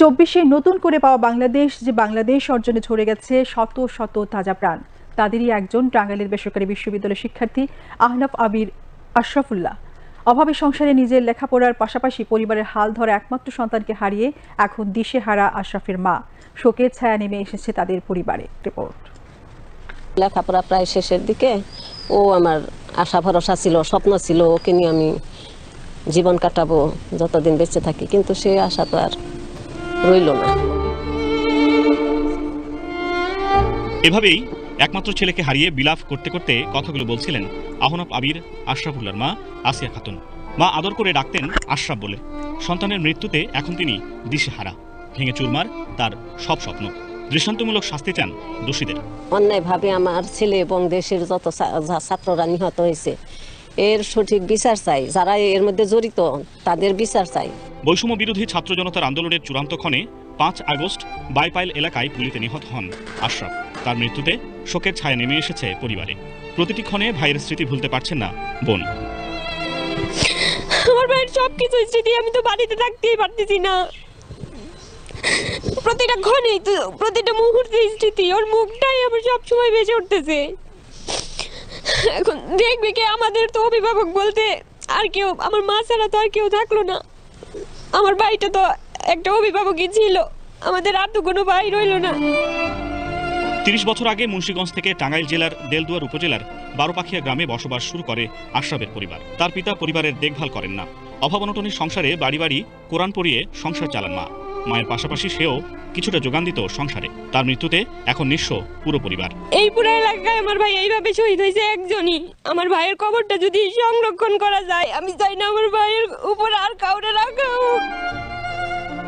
চব্বিশে নতুন করে পাওয়া বাংলাদেশ, যে বাংলাদেশ অর্জনে ঝরে গেছে শত শত তাজা প্রাণ। তাদেরই একজন টাঙ্গাইলের বেসরকারি বিশ্ববিদ্যালয়ের শিক্ষার্থী আহনাফ আবির আশরাফুল্লাহ। অভাবে সংসারে নিজের লেখাপড়ার পাশাপাশি পরিবারের হাল ধরা একমাত্র সন্তানকে হারিয়ে এখন দিশেহারা আশরাফের মা। শোকের ছায়া নেমে এসেছে তাদের পরিবারে। রিপোর্ট। লেখাপড়া প্রায় শেষের দিকে। ও আমার আশা, ভরসা ছিল, স্বপ্ন ছিল, ওকে নিয়ে আমি জীবন কাটাবো, যতদিন বেঁচে থাকি। কিন্তু সে আশা তো আর রইল না। এভাবেই একমাত্র ছেলেকে হারিয়ে বিলাপ করতে করতে কথাগুলো বলছিলেন আহনাফ আবির আশরাফুল্লার মা আসিয়া খাতুন। মা আদর করে ডাকতেন আশরাফ বলে। সন্তানের মৃত্যুতে এখন তিনি দিশেহারা। ভেঙে চুরমার তার সব স্বপ্ন। দৃষ্টান্তমূলক শাস্তি চান দোষীদের। অন্যায়ভাবে আমার ছেলে এবং দেশের যত ছাত্ররা নিহত হয়েছে এর সঠিক বিচার চাই যারা এর মধ্যে জড়িত তাদের বিচার চাই। বৈষম্য বিরোধী ছাত্র জনতার আন্দোলনের চূড়ান্ত ক্ষণে পাঁচ আগস্ট বাইপাইল এলাকায় পুলিতে নিহত হন আশরাফ। তার মৃত্যুতে শোকের ছায়া নেমে এসেছে পরিবারে। প্রতিটি ক্ষণে ভাইয়ের স্মৃতি ভুলতে পারছেন না বোন। আমার ভাইয়ের সব কিছু স্মৃতি আমি তো বাড়িতে থাকতেই পারতেছি না। প্রতিটা ক্ষণেই তো প্রতিটা মুহূর্তে স্মৃতি ওর মুখটাই আমার সব সময় বেঁচে উঠতেছে। এখন দেখবে কে? আমাদের তো অভিভাবক বলতে আর কেউ, আমার মা ছাড়া তো আর কেউ থাকল না। আমার ভাইটা তো একটা অভিভাবকই ছিল। আমাদের আর তো কোনো ভাই রইল না। তিরিশ বছর আগে মুন্সীগঞ্জ থেকে টাঙ্গাইল জেলার দেলদুয়ার উপজেলার বারোপাখিয়া গ্রামে বসবাস শুরু করে আশরাফের পরিবার। তার পিতা পরিবারের দেখভাল করেন না। অভাব অভাবনটনের সংসারে বাড়ি বাড়ি কোরআন পড়িয়ে সংসার চালান মা। মায়ের পাশাপাশি সেও কিছুটা যোগান দিত সংসারে। তার মৃত্যুতে এখন নিঃস্ব পুরো পরিবার। এই পুরো এলাকায় আমার ভাই এইভাবে শহীদ হয়েছে একজনই। আমার ভাইয়ের কবরটা যদি সংরক্ষণ করা যায় আমি চাই না আমার ভাইয়ের উপর আর কাউরে রাখা হোক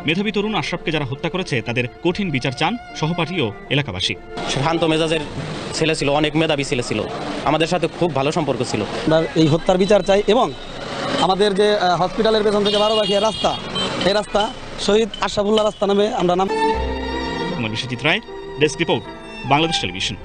মেধাবী তরুণ আশরাফকে যারা হত্যা করেছে তাদের কঠিন বিচার চান সহপাঠী ও এলাকাবাসী। শান্ত মেজাজের ছেলে ছিল অনেক মেধাবী ছেলে ছিল। আমাদের সাথে খুব ভালো সম্পর্ক ছিল। আমরা এই হত্যার বিচার চাই এবং আমাদের যে হসপিটালের পেছন থেকে বারো বাকিয়া রাস্তা এই রাস্তা শহীদ আশরাফুল্লাহ রাস্তা নামে আমরা নাম Manishjit Roy desk report Bangladesh television